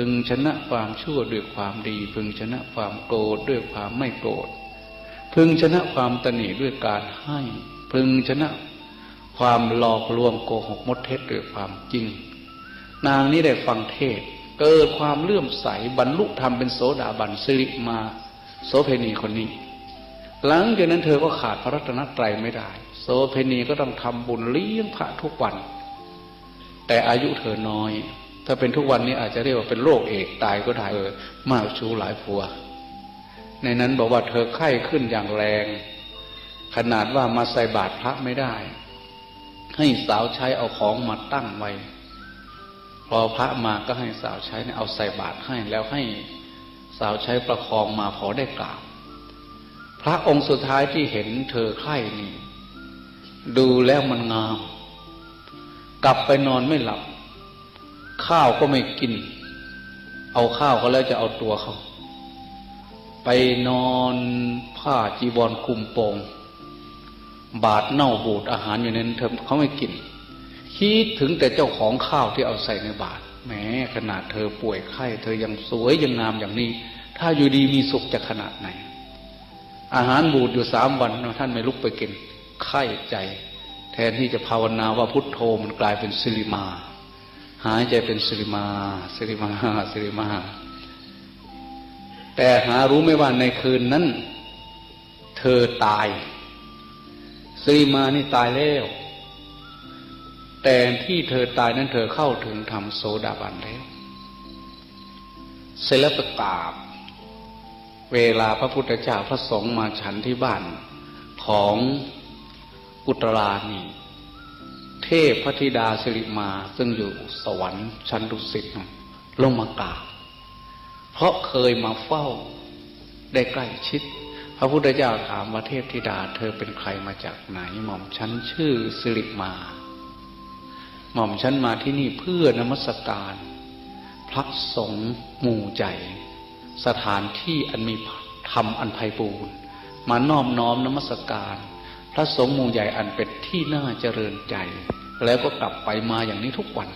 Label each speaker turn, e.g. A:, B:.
A: พึงชนะความชั่วด้วยความดี พึงชนะความโกรธด้วยความไม่โกรธ พึงชนะความตนีด้วยการให้ พึงชนะความหลอกลวงโกหกมดเท็จด้วยความจริง นางนี้ได้ฟังเทศ เกิดความเลื่อมใสบรรลุธรรมเป็นโสดาบันสิริมา โสเพณีคนนี้ หลังจากนั้นเธอก็ขาดพระรัตนตรัยไม่ได้ โสเพณีก็ต้องทำบุญเลี้ยงพระทุกวัน แต่อายุเธอน้อย ถ้าเป็นทุกวันนี้อาจจะเรียกว่าเป็นโรคเอกตายก็ได้เออมากชูหลายผัว ในนั้นบอกว่าเธอไข้ขึ้นอย่างแรง ขนาดว่ามาใส่บาตรพระไม่ได้ ให้สาวใช้เอาของมาตั้งไว้พอพระมาก็ให้สาวใช้เนี่ยเอาใส่บาตรให้แล้วให้สาวใช้ประคองมาพอได้กล่าวพระองค์สุดท้ายที่เห็นเธอไข้นี่ ดูแล้วมันงาม กลับไปนอนไม่หลับ ข้าวก็ไม่กิน เอาข้าวก็แล้วจะเอาตัวเขา ไปนอนผ้าจีวรคลุมโปง บาดเน่าบูดอาหารอยู่ในนั้นเธอเขาไม่กิน คิดถึงแต่เจ้าของข้าวที่เอาใส่ในบาตรแหมขนาดเธอป่วยไข้เธอยังสวยยังงามอย่างนี้ ถ้าอยู่ดีมีสุขจะขนาดไหน อาหารบูดอยู่สามวันท่านไม่ลุกไปกินไข้ใจ แทนที่จะภาวนาว่าพุทโธมันกลายเป็นสิริมา หายใจเป็นสิริมาสิริมาสิริมา แต่หารู้ไหมว่าในคืนนั้น เธอตายสิริมานี่ตายแล้วแต่ที่เธอตายนั้นเธอเข้าถึงธรรมโสดาบันแล้วเสร็จแล้วประกาศเวลาพระพุทธเจ้าพระสงฆ์มาฉันที่บ้านของอุตรานี่ เทพพระธิดาสิริมา ซึ่งอยู่สวรรค์ชั้นดุสิตลงมากราบเพราะเคยมาเฝ้าได้ใกล้ชิด พระพุทธเจ้าถามว่าเทพธิดา เธอเป็นใครมาจากไหนหม่อมฉันชื่อสิริมา หม่อมฉันมาที่นี่เพื่อนมัสการพระสงฆ์หมู่ใจ สถานที่อันมีธรรมอันไพบูรณ์มานอบน้อมนมัสการ พระสงฆ์หมู่ใหญ่อันเป็นที่น่าเจริญใจ แล้วก็กลับไปมาอย่างนี้ทุกวัน